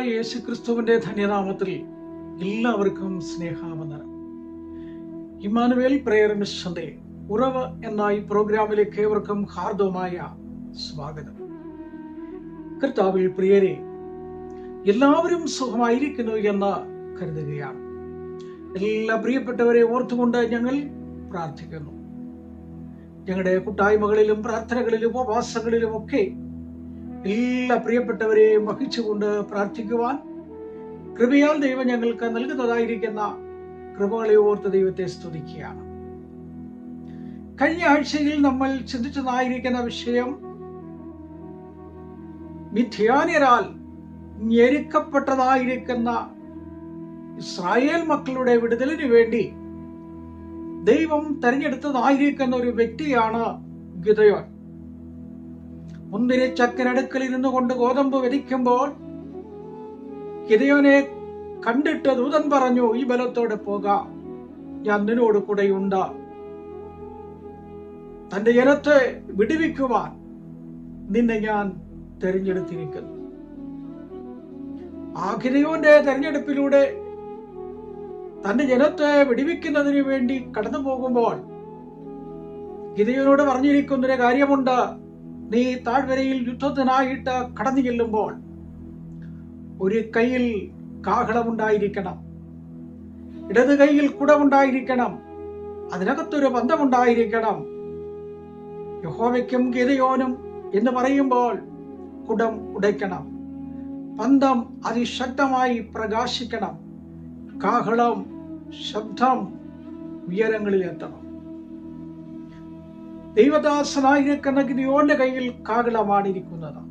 പ്രൈസലോ കർത്തവുമായ യേശു ക്രിസ്തുവിന്റെ ധന്യനാമത്തിൽ എല്ലാവർക്കും സ്നേഹാവന്ദനം. Emmanuel prayer മിഷന്റെ ഉറവ് എന്ന ഈ പ്രോഗ്രാമിലേക്ക് ഏവർക്കും ഹാർദവമായ സ്വാഗതം. കർത്താവിൽ പ്രിയരെ എല്ലാവരും സുഖമായിരിക്കുന്നു എന്ന് കരുതുകയാണ്. എല്ലാ പ്രിയപ്പെട്ടവരെ ഓർത്തുകൊണ്ട് ഞങ്ങൾ പ്രാർത്ഥിക്കുന്നു. ഞങ്ങളുടെ കൂട്ടായ്മകളിലും പ്രാർത്ഥനകളിലും ഉപവാസങ്ങളിലും ഒക്കെ എല്ലാ പ്രിയപ്പെട്ടവരെയും വഹിച്ചുകൊണ്ട് പ്രാർത്ഥിക്കുവാൻ കൃപയാൽ ദൈവം ഞങ്ങൾക്ക് നൽകുന്നതായിരിക്കുന്ന കൃപകളെ ഓർത്ത് ദൈവത്തെ സ്തുതിക്കുകയാണ്. കഴിഞ്ഞ ആഴ്ചയിൽ നമ്മൾ ചിന്തിച്ചതായിരിക്കുന്ന വിഷയം മിഥ്യാനിയരാൽ ഞെരുക്കപ്പെട്ടതായിരിക്കുന്ന ഇസ്രായേൽ മക്കളുടെ വിടുതലിനു വേണ്ടി ദൈവം തെരഞ്ഞെടുത്തതായിരിക്കുന്ന ഒരു വ്യക്തിയാണ് ഗിതയോൻ മുന്തിരി ചക്കനടുക്കൽ ഇരുന്നു കൊണ്ട് ഗോതമ്പ് വലിക്കുമ്പോൾ ഹിതയോനെ കണ്ടിട്ട് ദൂതൻ പറഞ്ഞു ഈ ബലത്തോടെ പോകാം ഞാൻ നിന്നോട് കൂടെയുണ്ട്. തന്റെ ജനത്തെ വിടുവിക്കുവാൻ നിന്നെ ഞാൻ തെരഞ്ഞെടുത്തിരിക്കുന്നു. ആ ഗിതയോന്റെ തെരഞ്ഞെടുപ്പിലൂടെ തന്റെ ജനത്തെ വിടിവിക്കുന്നതിന് വേണ്ടി കടന്നു പോകുമ്പോൾ ഗിതയോനോട് പറഞ്ഞിരിക്കുന്നൊരു കാര്യമുണ്ട്. നീ താഴ്വരയിൽ യുദ്ധത്തിനായിട്ട് കടന്നു ചെല്ലുമ്പോൾ ഒരു കയ്യിൽ കാഹളമുണ്ടായിരിക്കണം. ഇടത് കൈയിൽ കുടമുണ്ടായിരിക്കണം. അതിനകത്തൊരു ബന്ധമുണ്ടായിരിക്കണം യഹോവയ്ക്കും ഗിതയോനും എന്ന് പറയുമ്പോൾ കുടം ഉടയ്ക്കണം. പന്തം അതിശക്തമായി പ്രകാശിക്കണം. കാഹളം ശബ്ദം ഉയരങ്ങളിൽ എത്തണം യോന്റെ കയ്യിൽ കാകലമാണിരിക്കുന്നത്.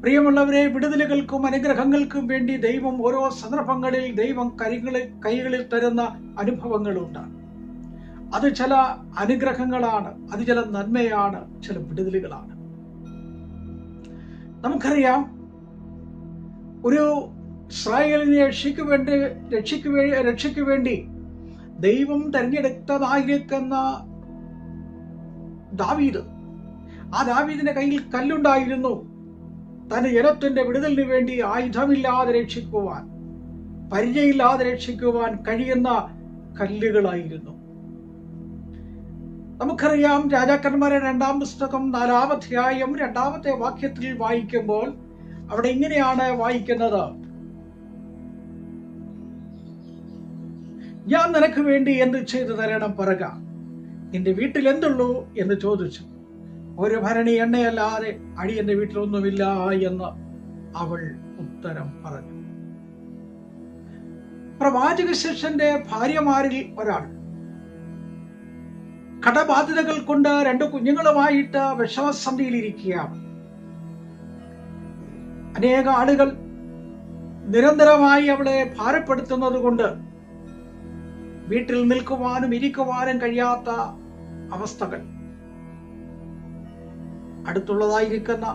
പ്രിയമുള്ളവരെ വിടുതലുകൾക്കും അനുഗ്രഹങ്ങൾക്കും വേണ്ടി ദൈവം ഓരോ സന്ദർഭങ്ങളിൽ ദൈവം കൈകളിൽ കൈകളിൽ തരുന്ന അനുഭവങ്ങളുണ്ട്. അത് ചില അനുഗ്രഹങ്ങളാണ് അത് ചില നന്മയാണ് ചില വിടുതലുകളാണ്. നമുക്കറിയാം ഒരു ഇസ്രായേലിനെ രക്ഷയ്ക്ക് വേണ്ടി രക്ഷയ്ക്ക് രക്ഷയ്ക്ക് വേണ്ടി ദൈവം തെരഞ്ഞെടുത്തതായിരിക്കുന്ന ദാവീദ്. ആ ദാവീദിന്റെ കയ്യിൽ കല്ലുണ്ടായിരുന്നു. തന്റെ ജനത്തിന്റെ വിടുതലിന് വേണ്ടി ആയുധമില്ലാതെ രക്ഷിക്കുവാൻ പരിചയമില്ലാതെ രക്ഷിക്കുവാൻ കഴിയുന്ന കല്ലുകളായിരുന്നു. നമുക്കറിയാം രാജാക്കന്മാരെ രണ്ടാം പുസ്തകം നാലാമധ്യായം രണ്ടാമത്തെ വാക്യത്തിൽ വായിക്കുമ്പോൾ അവിടെ ഇങ്ങനെയാണ് വായിക്കുന്നത്. ഞാൻ നിനക്ക് വേണ്ടി എന്ത് ചെയ്തു തരണം പറക. നിന്റെ വീട്ടിൽ എന്തുള്ളൂ എന്ന് ചോദിച്ചു. ഒരു ഭരണി എണ്ണയല്ലാതെ അടി എന്റെ വീട്ടിലൊന്നുമില്ല എന്ന് അവൾ ഉത്തരം പറഞ്ഞു. പ്രവാചക ശിഷ്യന്റെ ഭാര്യമാരിൽ ഒരാൾ. കടബാധ്യതകൾ കൊണ്ട് രണ്ട് കുഞ്ഞുങ്ങളുമായിട്ട് വിഷമസന്ധിയിലിരിക്കുകയാണ് അനേക ആളുകൾ നിരന്തരമായി അവളെ ഭാരപ്പെടുത്തുന്നത് കൊണ്ട് വീട്ടിൽ നിൽക്കുവാനും ഇരിക്കുവാനും കഴിയാത്ത അവസ്ഥകൾ. അടുത്തുള്ളതായിരിക്കുന്ന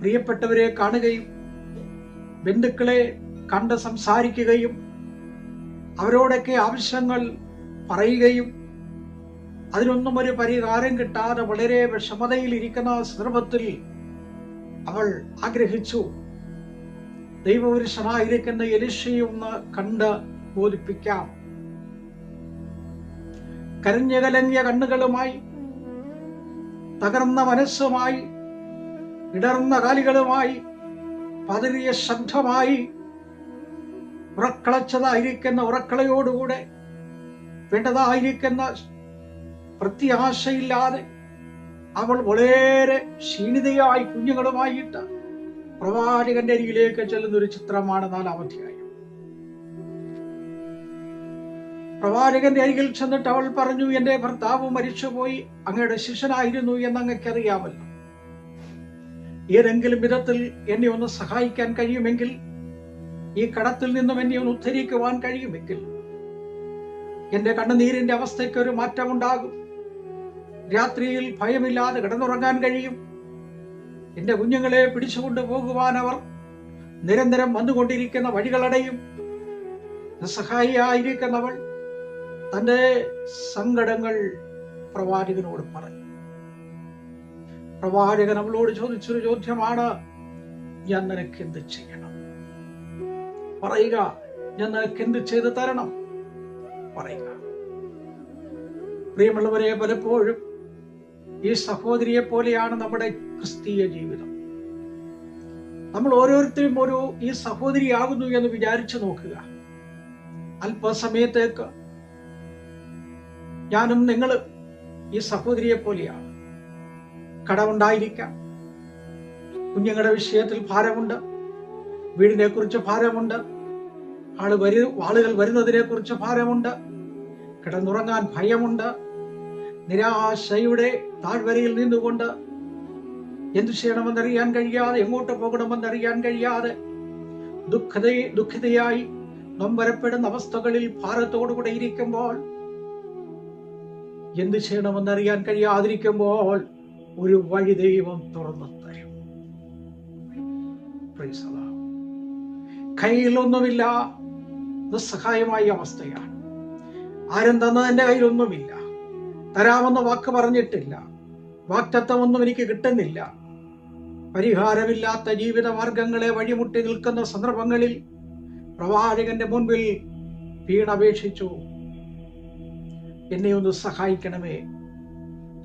പ്രിയപ്പെട്ടവരെ കാണുകയും ബന്ധുക്കളെ കണ്ട് സംസാരിക്കുകയും അവരോടൊക്കെ ആവശ്യങ്ങൾ പറയുകയും അതിനൊന്നും ഒരു പരിഹാരം കിട്ടാതെ വളരെ വിഷമതയിൽ ഇരിക്കുന്ന സന്ദർഭത്തിൽ അവൾ ആഗ്രഹിച്ചു ദൈവപുരുഷനായിരിക്കുന്ന എലിശയൊന്ന് കണ്ട് ബോധിപ്പിക്കാം. കരഞ്ഞ കലങ്ങിയ കണ്ണുകളുമായി തകർന്ന മനസ്സുമായി ഇടർന്ന കാലുകളുമായി പതിരിയ ശബ്ദമായി ഉറക്കളച്ചതായിരിക്കുന്ന ഉറക്കളയോടുകൂടെ വേണ്ടതായിരിക്കുന്ന പ്രത്യാശയില്ലാതെ അവൾ വളരെ ക്ഷീണിതയായി കുഞ്ഞുങ്ങളുമായിട്ട് പ്രവാചകന്റെ അരികിലേക്ക് ചെല്ലുന്ന ഒരു ചിത്രമാണ് നാലാമധ്യായം. പ്രവാചകന്റെ അരികിൽ ചെന്നിട്ട് അവൾ പറഞ്ഞു എന്റെ ഭർത്താവ് മരിച്ചുപോയി അങ്ങയുടെ ശിഷ്യനായിരുന്നു എന്ന് ഏതെങ്കിലും വിധത്തിൽ എന്നെ ഒന്ന് സഹായിക്കാൻ കഴിയുമെങ്കിൽ ഈ കടത്തിൽ നിന്നും എന്നെ ഒന്ന് ഉദ്ധരിക്കുവാൻ കഴിയുമെങ്കിൽ എന്റെ കണ്ണുനീരിന്റെ അവസ്ഥയ്ക്ക് ഒരു മാറ്റമുണ്ടാകും. രാത്രിയിൽ ഭയമില്ലാതെ കിടന്നുറങ്ങാൻ കഴിയും. എന്റെ കുഞ്ഞുങ്ങളെ പിടിച്ചുകൊണ്ട് പോകുവാൻ അവർ നിരന്തരം വന്നുകൊണ്ടിരിക്കുന്ന വഴികളടയും. നിസ്സഹായിയായിരിക്കുന്നവൾ തന്റെ സങ്കടങ്ങൾ പ്രവാചകനോട് പറഞ്ഞു. പ്രവാചകൻ അവളോട് ചോദിച്ചൊരു ചോദ്യമാണ് ഞാൻ നിനക്ക് എന്ത് ചെയ്യണം? പറയുക ഞാൻ നിനക്ക് എന്ത് ചെയ്ത് തരണം? പറയുക. പ്രിയമുള്ളവരെ പലപ്പോഴും ഈ സഹോദരിയെ പോലെയാണ് നമ്മുടെ ക്രിസ്തീയ ജീവിതം. നമ്മൾ ഓരോരുത്തരും ഒരു ഈ സഹോദരിയാകുന്നു എന്ന് വിചാരിച്ചു നോക്കുക. അല്പസമയത്തേക്ക് ഞാനും നിങ്ങൾ ഈ സഹോദരിയെ പോലെയാണ്. കടമുണ്ടായിരിക്കാം കുഞ്ഞുങ്ങളുടെ വിഷയത്തിൽ ഭാരമുണ്ട്. വീടിനെ കുറിച്ച് ഭാരമുണ്ട്. ആൾ വരു ആളുകൾ വരുന്നതിനെ കുറിച്ച് ഭാരമുണ്ട്. കിടന്നുറങ്ങാൻ ഭയമുണ്ട്. നിരാശയുടെ താഴ്വരയിൽ നിന്നുകൊണ്ട് എന്തു ചെയ്യണമെന്നറിയാൻ കഴിയാതെ എങ്ങോട്ട് പോകണമെന്നറിയാൻ കഴിയാതെ ദുഃഖതയെ ദുഃഖിതയായി നൊമ്പരപ്പെടുന്ന അവസ്ഥകളിൽ ഭാരത്തോടുകൂടെ ഇരിക്കുമ്പോൾ എന്ത് ചെയ്യണമെന്നറിയാൻ കഴിയാതിരിക്കുമ്പോൾ ഒരു വഴി ദൈവം തുറന്നു തരും. കയ്യിലൊന്നുമില്ല. നിസ്സഹായമായ അവസ്ഥയാണ്. ആരും തന്നതിന്റെ കയ്യിലൊന്നുമില്ല. തരാമെന്ന് വാക്ക് പറഞ്ഞിട്ടില്ല. വാക്തത്വമൊന്നും എനിക്ക് കിട്ടുന്നില്ല. പരിഹാരമില്ലാത്ത ജീവിത മാർഗങ്ങളെ വഴിമുട്ടി നിൽക്കുന്ന സന്ദർഭങ്ങളിൽ പ്രവാചകന്റെ മുൻപിൽ വീണപേക്ഷിച്ചു. എന്നെ ഒന്ന് സഹായിക്കണമേ.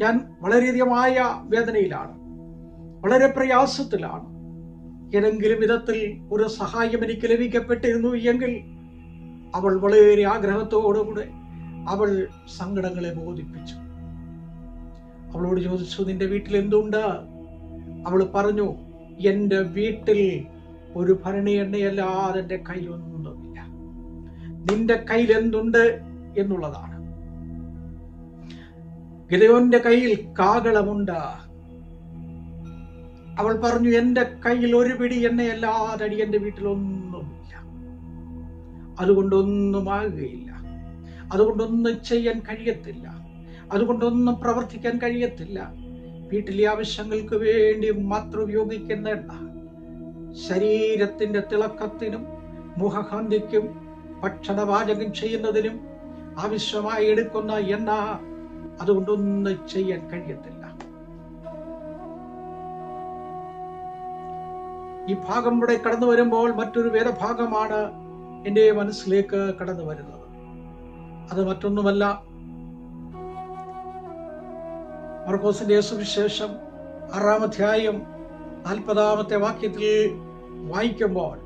ഞാൻ വളരെയധികമായ വേദനയിലാണ്. വളരെ പ്രയാസത്തിലാണ്. ഏതെങ്കിലും വിധത്തിൽ ഒരു സഹായം എനിക്ക് ലഭിക്കപ്പെട്ടിരുന്നു എങ്കിൽ അവൾ വളരെ ആഗ്രഹത്തോടുകൂടെ അവൾ സങ്കടങ്ങളെ ബോധിപ്പിച്ചു. അവളോട് ചോദിച്ചു നിന്റെ വീട്ടിൽ എന്തുണ്ട്? അവൾ പറഞ്ഞു എന്റെ വീട്ടിൽ ഒരു ഭരണി എണ്ണയല്ലാതെ എന്റെ കയ്യിലൊന്നുമില്ല. നിന്റെ കയ്യിൽ എന്തുണ്ട് എന്നുള്ളതാണ്. ഗിതയോന്റെ കയ്യിൽ കാകളമുണ്ട് അവൾ പറഞ്ഞു എന്റെ കയ്യിൽ ഒരു പിടി എണ്ണയല്ലാതെ അടി എന്റെ വീട്ടിലൊന്നുമില്ല. അതുകൊണ്ടൊന്നും ആകുകയില്ല. അതുകൊണ്ടൊന്നും ചെയ്യാൻ കഴിയത്തില്ല. അതുകൊണ്ടൊന്നും പ്രവർത്തിക്കാൻ കഴിയത്തില്ല. വീട്ടിലെ ആവശ്യങ്ങൾക്ക് വേണ്ടി മാത്രം ഉപയോഗിക്കുന്ന എണ്ണ. ശരീരത്തിന്റെ തിളക്കത്തിനും മുഖകാന്തിക്കും ഭക്ഷണപാചകം ചെയ്യുന്നതിനും ആവശ്യമായി എടുക്കുന്ന എണ്ണ അതുകൊണ്ടൊന്നും ചെയ്യാൻ കഴിയത്തില്ല. ഈ ഭാഗം ഇവിടെ കടന്നു വരുമ്പോൾ മറ്റൊരു വേദഭാഗമാണ് എന്റെ മനസ്സിലേക്ക് കടന്നു വരുന്നത്. അത് മറ്റൊന്നുമല്ല. മർക്കോസിന്റെ സുവിശേഷം ആറാം അധ്യായം നാൽപ്പതാമത്തെ വാക്യത്തിൽ വായിക്കുമ്പോൾ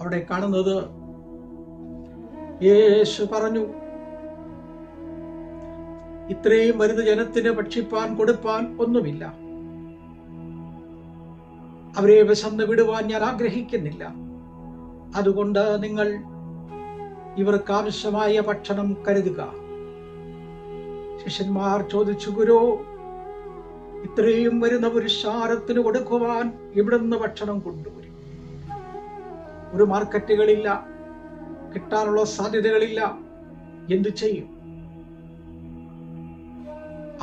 അവിടെ കാണുന്നത് യേശു പറഞ്ഞു ഇത്രയും വലുത് ജനത്തിന് ഭക്ഷിപ്പാൻ കൊടുപ്പാൻ ഒന്നുമില്ല. അവരെ വിശന്ന് വിടുവാൻ ഞാൻ ആഗ്രഹിക്കുന്നില്ല. അതുകൊണ്ട് നിങ്ങൾ ഇവർക്ക് ആവശ്യമായ ഭക്ഷണം കരുതുക. ശിഷ്യന്മാർ ചോദിച്ചു ഗുരു ഇത്രയും വരുന്ന പുരുഷാരത്തിന് കൊടുക്കുവാൻ ഇവിടുന്ന് ഭക്ഷണം കൊണ്ടുവരും. ഒരു മാർക്കറ്റുകളില്ല കിട്ടാനുള്ള സാധ്യതകളില്ല. എന്തു ചെയ്യും?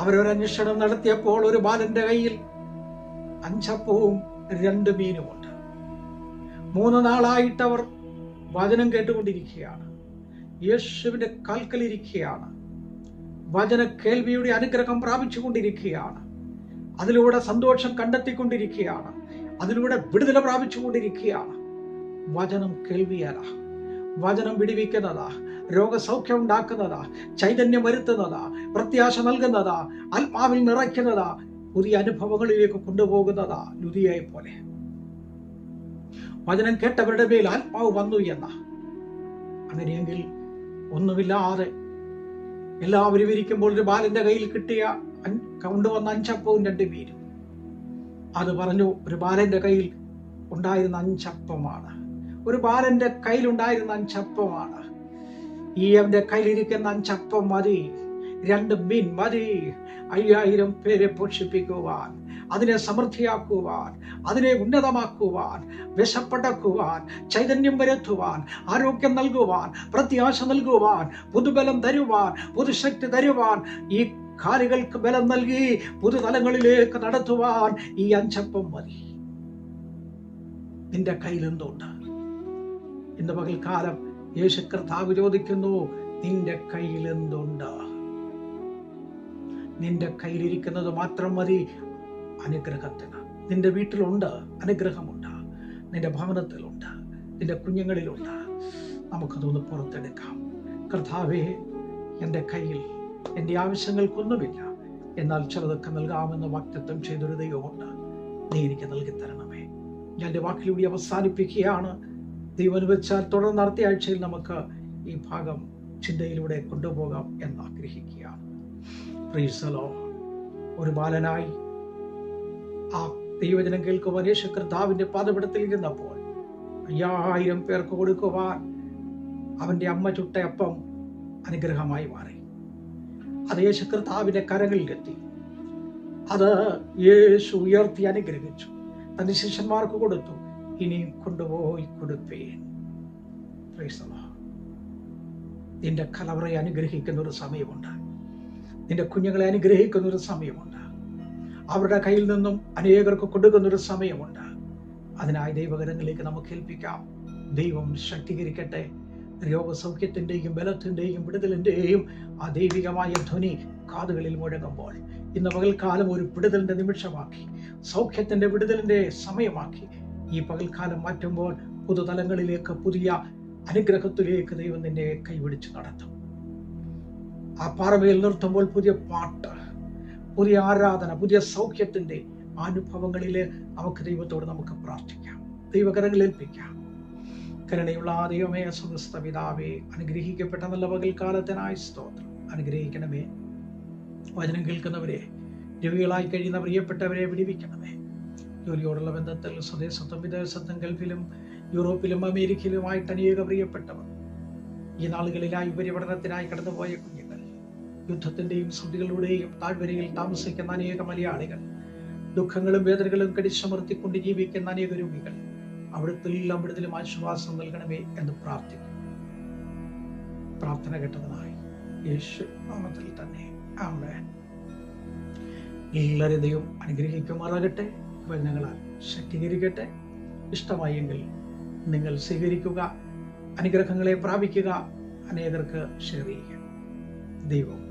അവരൊരന്വേഷണം നടത്തിയപ്പോൾ ഒരു ബാലന്റെ കയ്യിൽ അഞ്ചപ്പവും രണ്ട് മീനുമുണ്ട്. മൂന്ന് നാളായിട്ട് അവർ വചനം കേട്ടുകൊണ്ടിരിക്കുകയാണ്. യേശുവിന്റെ കാൽക്കലിരിക്കുകയാണ്. വചന കേൾവിയുടെ അനുഗ്രഹം പ്രാപിച്ചുകൊണ്ടിരിക്കുകയാണ്. അതിലൂടെ സന്തോഷം കണ്ടെത്തിക്കൊണ്ടിരിക്കുകയാണ്. അതിലൂടെ വിടുതല പ്രാപിച്ചുകൊണ്ടിരിക്കുകയാണ്. വചനം കേൾവിയാലാ വചനം വിടിവിക്കുന്നതാ. രോഗസൗഖ്യം ഉണ്ടാക്കുന്നതാ ചൈതന്യം വരുത്തുന്നതാ പ്രത്യാശ നൽകുന്നതാ ആത്മാവിൽ നിറയ്ക്കുന്നതാ പുതിയ അനുഭവങ്ങളിലേക്ക് കൊണ്ടുപോകുന്നതാ ലുതിയെ പോലെ വചനം കേട്ടവരുടെ മേൽ ആത്മാവ് വന്നു എന്ന. അങ്ങനെയെങ്കിൽ ഒന്നുമില്ലാതെ എല്ലാവരും ഇരിക്കുമ്പോൾ ഒരു ബാലന്റെ കയ്യിൽ കിട്ടിയ കൊണ്ടുവന്ന അഞ്ചപ്പവും രണ്ട് പേരും. അത് പറഞ്ഞു ഒരു ബാലന്റെ കയ്യിൽ ഉണ്ടായിരുന്ന അഞ്ചപ്പമാണ്. ഒരു ബാലന്റെ കയ്യിലുണ്ടായിരുന്ന അഞ്ചപ്പമാണ്. ഈ അവന്റെ കയ്യിലിരിക്കുന്ന അഞ്ചപ്പം മതി. രണ്ട് മീൻ മതി. അയ്യായിരം പേരെ പോഷിപ്പിക്കുവാൻ അതിനെ സമൃദ്ധിയാക്കുവാൻ അതിനെ ഉന്നതമാക്കുവാൻ വിശപ്പടക്കുവാൻ ചൈതന്യം വരുത്തുവാൻ ആരോഗ്യം നൽകുവാൻ പ്രത്യാശ നൽകുവാൻ പുതുബലം തരുവാൻ പുതുശക്തി തരുവാൻ ഈ കാലുകൾക്ക് ബലം നൽകി പുതുതലങ്ങളിലേക്ക് നടത്തുവാൻ ഈ അഞ്ചപ്പം മതി. നിന്റെ കയ്യിൽ എന്തുണ്ട്? ഇന്ന് പകൽക്കാലം യേശു കർത്താവ് ചോദിക്കുന്നു നിന്റെ കയ്യിൽ എന്തുണ്ട്? നിന്റെ കയ്യിലിരിക്കുന്നത് മാത്രം മതി. അനുഗ്രഹത്തിന്. നിന്റെ വീട്ടിലുണ്ട്. അനുഗ്രഹമുണ്ട്. നിന്റെ ഭവനത്തിലുണ്ട്. നിന്റെ കുഞ്ഞുങ്ങളിലുണ്ട്. നമുക്കതൊന്ന് പുറത്തെടുക്കാം. കർത്താവേ എന്റെ കയ്യിൽ എന്റെ ആവശ്യങ്ങൾക്കൊന്നുമില്ല. എന്നാൽ ചിലതൊക്കെ നൽകാമെന്ന് വാക്തത്വം ചെയ്തൊരു ദൈവമുണ്ട്. നീ എനിക്ക് നൽകി തരണമേ ഞാൻ എന്റെ വാക്കിലൂടെ അവസാനിപ്പിക്കുകയാണ്. ദൈവം അനുവദിച്ചാൽ തുടർന്ന് അടുത്ത ആഴ്ചയിൽ നമുക്ക് ഈ ഭാഗം ചിന്തയിലൂടെ കൊണ്ടുപോകാം എന്ന് ആഗ്രഹിക്കുകയാണ്. പ്രീസലോ ഒരു ബാലനായി ആ ദൈവജനം കേൾക്കുവാൻ യേശു കർത്താവിന്റെ പാതപിടത്തിൽ ഇരുന്നപ്പോൾ അയ്യായിരം പേർക്ക് കൊടുക്കുവാൻ അവന്റെ അമ്മ ചുട്ടയപ്പം അനുഗ്രഹമായി മാറി. അത് യേശു കർത്താവിന്റെ കരങ്ങളിലെത്തി അത് യേശു ഉയർത്തി അനുഗ്രഹിച്ചു. തന്റെ ശിഷ്യന്മാർക്ക് കൊടുത്തു. ഇനിയും കൊണ്ടുപോയി Lord. നിന്റെ കലവറയെ അനുഗ്രഹിക്കുന്ന ഒരു സമയമുണ്ട്. നിന്റെ കുഞ്ഞുങ്ങളെ അനുഗ്രഹിക്കുന്ന ഒരു സമയമുണ്ട്. അവരുടെ കയ്യിൽ നിന്നും അനേകർക്ക് കൊടുക്കുന്ന ഒരു സമയമുണ്ട്. അതിനായി ദൈവകരങ്ങളിലേക്ക് നമുക്ക് ഏൽപ്പിക്കാം. ദൈവം ശക്തീകരിക്കട്ടെ. രോഗസൗഖ്യത്തിന്റെയും ബലത്തിന്റെയും വിടുതലിന്റെയും ആ ദൈവികമായ ധ്വനി കാതുകളിൽ മുഴങ്ങുമ്പോൾ ഇന്ന് പകൽക്കാലം ഒരു വിടുതലിന്റെ നിമിഷമാക്കി സൗഖ്യത്തിന്റെ വിടുതലിന്റെ സമയമാക്കി ഈ പകൽക്കാലം മാറ്റുമ്പോൾ പുതുതലങ്ങളിലേക്ക് പുതിയ അനുഗ്രഹത്തിലേക്ക് ദൈവം നിന്നെ കൈവിടിച്ച് നടത്തും. ആ പാറവയിൽ നിർത്തുമ്പോൾ പുതിയ പാട്ട് പുതിയ ആരാധന പുതിയ സൗഖ്യത്തിന്റെ അനുഭവങ്ങളിൽ നമുക്ക് ദൈവത്തോട് നമുക്ക് പ്രാർത്ഥിക്കാം. ദൈവകരങ്ങളിൽ ഏൽപ്പിക്കാം. കരുണയുള്ള ആ ദൈവമേ സ്വസ്ഥ പിതാവേ അനുഗ്രഹിക്കപ്പെട്ട നല്ല പകൽക്കാലത്തിനായി സ്തോത്രം. അനുഗ്രഹിക്കണമേ. വചനം കേൾക്കുന്നവരെ രോഗികളായി കഴിയുന്ന പ്രിയപ്പെട്ടവരെ വിടിവിക്കണമേ. ജോലിയോടുള്ള ബന്ധത്തിൽ സ്വദേശത്തും വിദേശത്തും ഗൾഫിലും യൂറോപ്പിലും അമേരിക്കയിലുമായിട്ട് അനേക പ്രിയപ്പെട്ടവർ. ഈ നാളുകളിലായി ഉപരിപഠനത്തിനായി കടന്നുപോയ കുഞ്ഞുങ്ങൾ യുദ്ധത്തിന്റെയും സന്ധികളുടെയും താഴ്വരയിൽ താമസിക്കുന്ന അനേക മലയാളികൾ ദുഃഖങ്ങളും വേദനകളും കടിച്ചമർത്തിക്കൊണ്ട് ജീവിക്കുന്ന അനേക രോഗികൾ അവിടുത്തെ അവിടുത്തിലും ആശ്വാസം നൽകണമേ എന്ന് പ്രാർത്ഥിക്കും പ്രാർത്ഥന കേട്ടതിനായി യേശു നാമത്തിൽ തന്നെ. ആമേൻ. എല്ലാവരും ദൈവം അനുഗ്രഹിക്കുമാറാകട്ടെ. വചനങ്ങളാൽ ശക്തീകരിക്കട്ടെ. ഇഷ്ടമായെങ്കിൽ നിങ്ങൾ സ്വീകരിക്കുക അനുഗ്രഹങ്ങളെ പ്രാപിക്കുക അനേകർക്ക് ഷെയർ ചെയ്യുക. ദൈവം